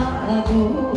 가고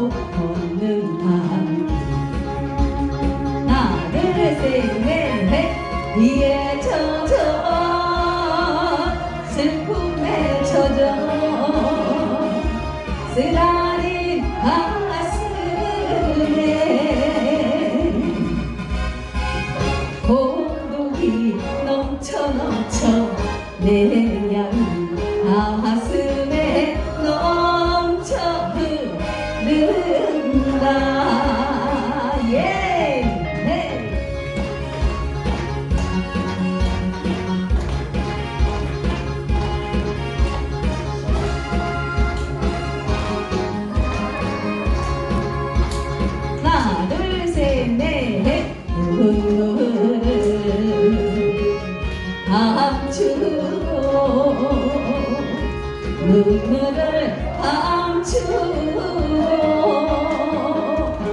Paulo. 눈물을 감추고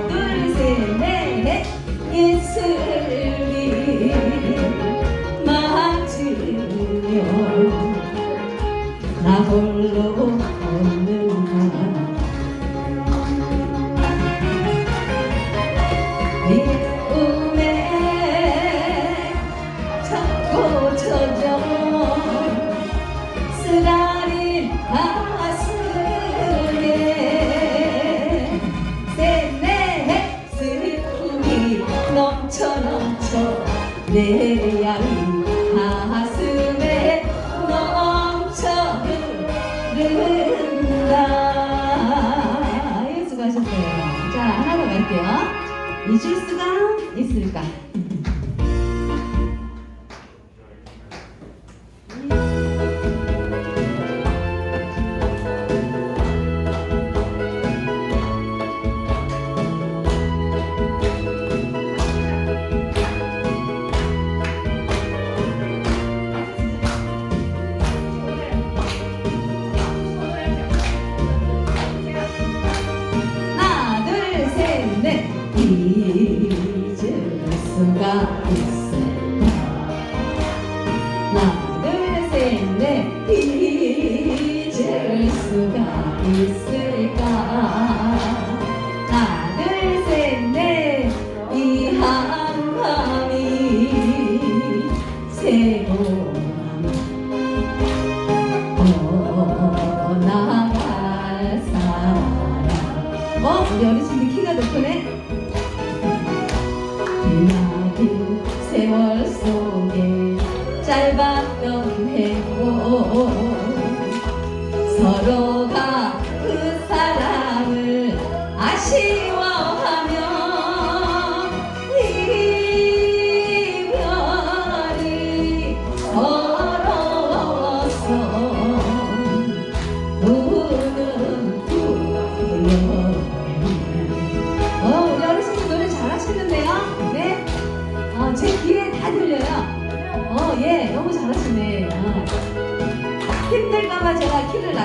둘셋넷넷. 예술이 맞으며 나 홀로 수가 있을까? 우리 어르신들 키가 높으네. 빌라빈 세월 속에 짧았던 행복 서로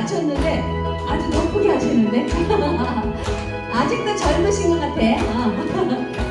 맞췄는데 아주 높게 하시는데? 아직도 젊으신 것 같아.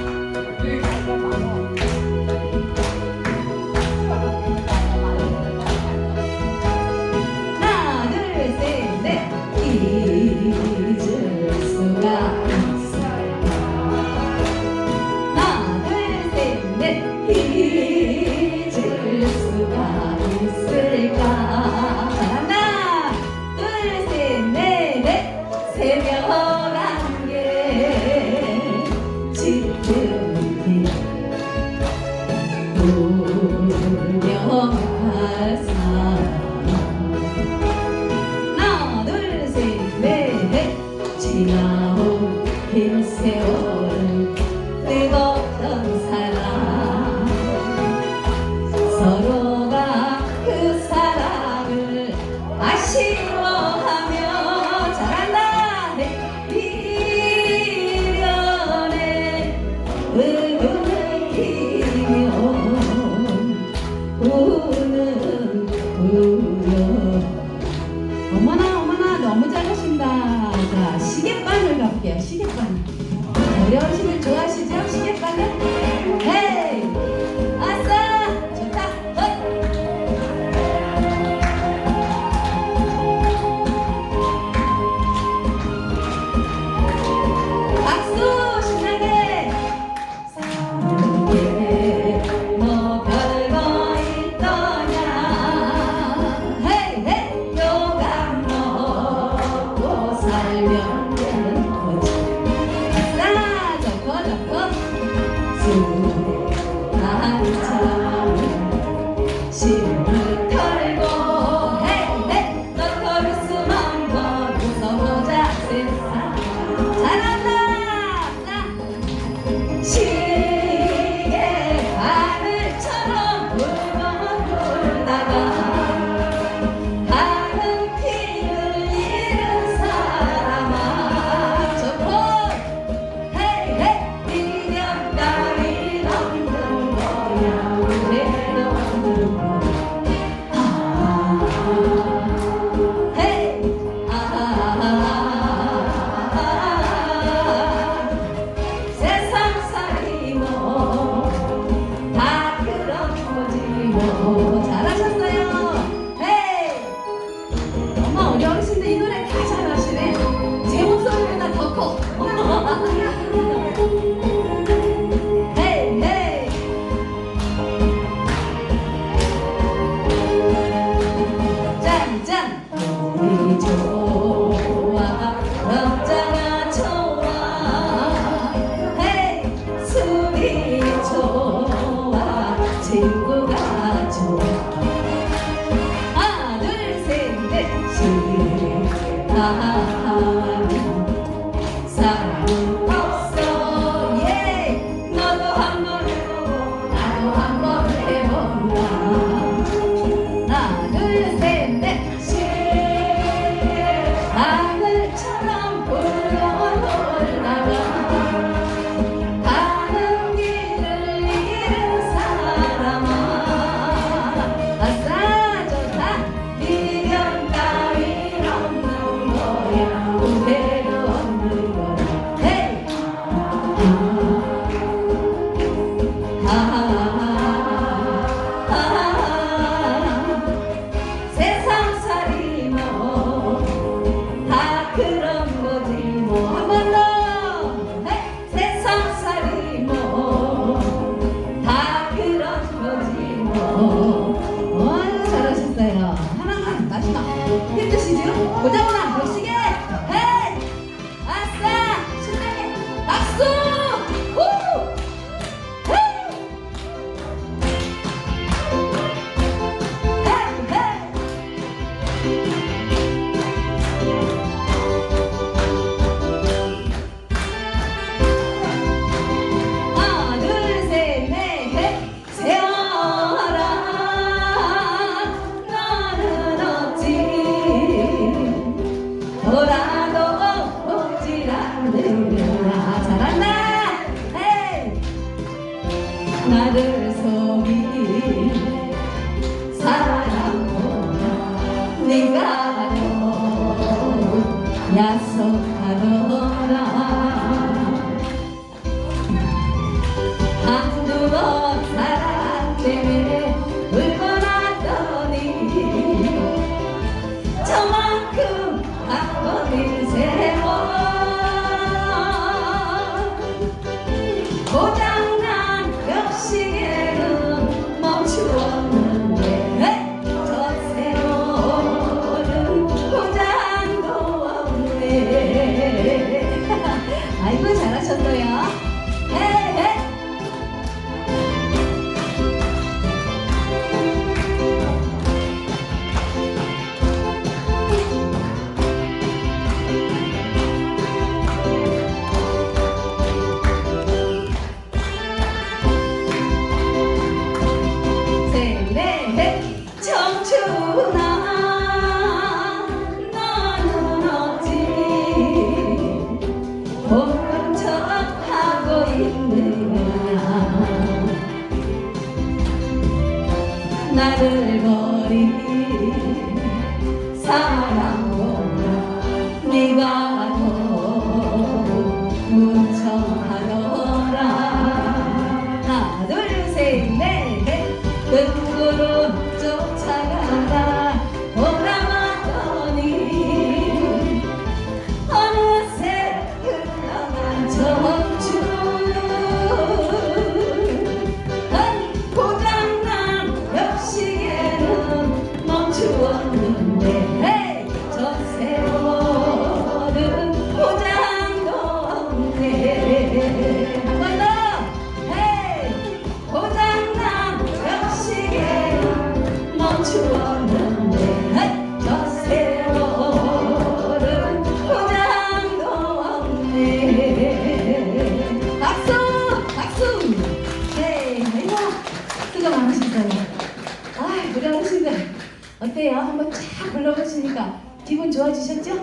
좋아지셨죠?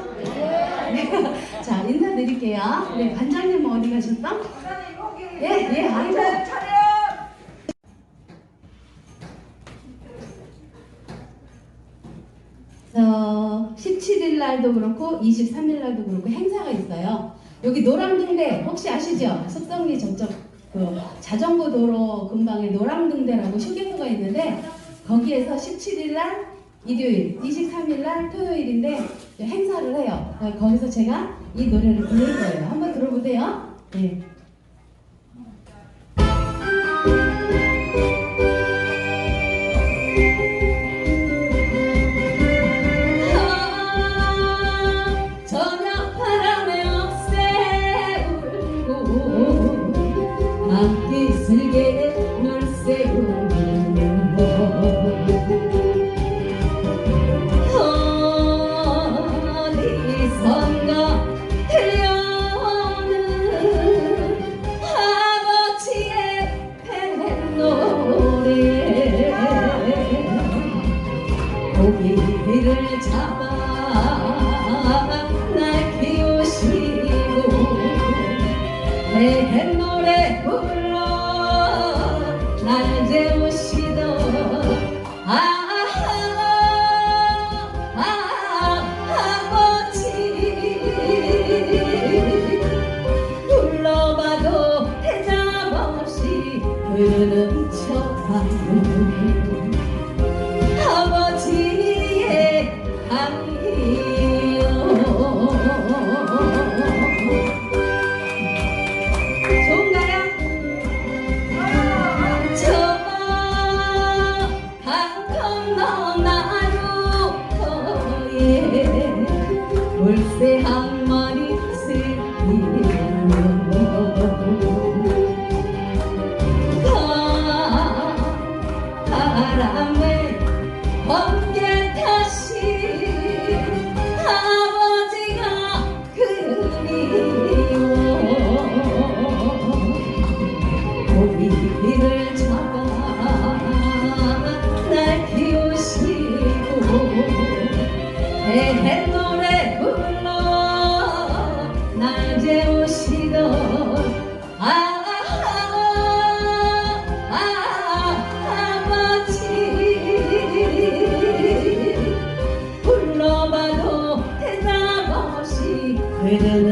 네. 자, 인사드릴게요. 네, 관장님 뭐 어디 가셨다? 예, 예, 아이고. 어, 17일 날도 그렇고 23일 날도 그렇고 행사가 있어요. 여기 노랑등대 혹시 아시죠? 석성리 저쪽 그 자전거 도로 근방에 노랑등대라고 휴게소가 있는데 거기에서 17일 날 일요일, 23일 날 토요일인데 행사를 해요. 네, 거기서 제가 이 노래를 부를 거예요. 한번 들어보세요. 네.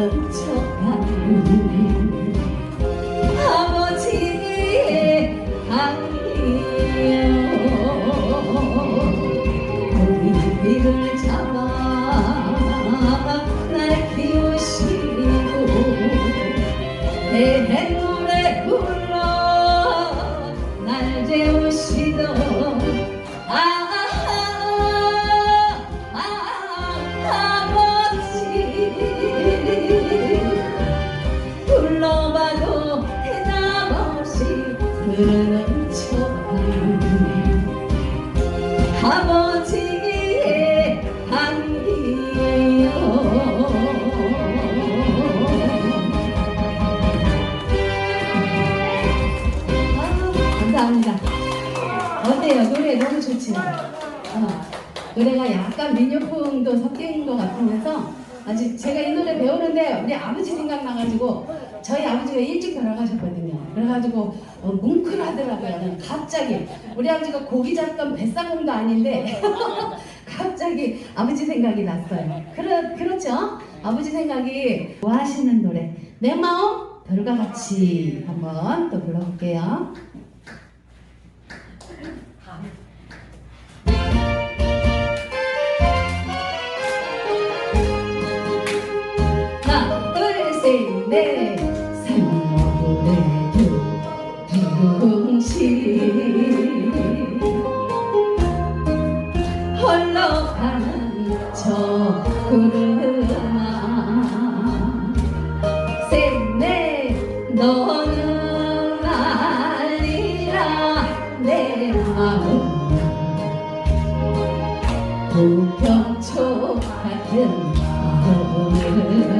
こん。 어, 노래가 약간 민요풍도 섞인 것 같으면서 아직 제가 이 노래 배우는데 우리 아버지 생각나가지고 저희 아버지가 일찍 돌아가셨거든요. 그래가지고 어, 뭉클하더라고요. 갑자기 우리 아버지가 고기 잡던 뱃사공도 아닌데 갑자기 아버지 생각이 났어요. 그렇, 그렇죠? 아버지 생각이 좋아하시는 노래 내 마음 별과 같이 한번 또 불러볼게요. 셋, 넷. 산모래도 둥실 흘러가는 저 구름아 셋, 넷. 너는 알리라 내 마음 부평초 같은 마음을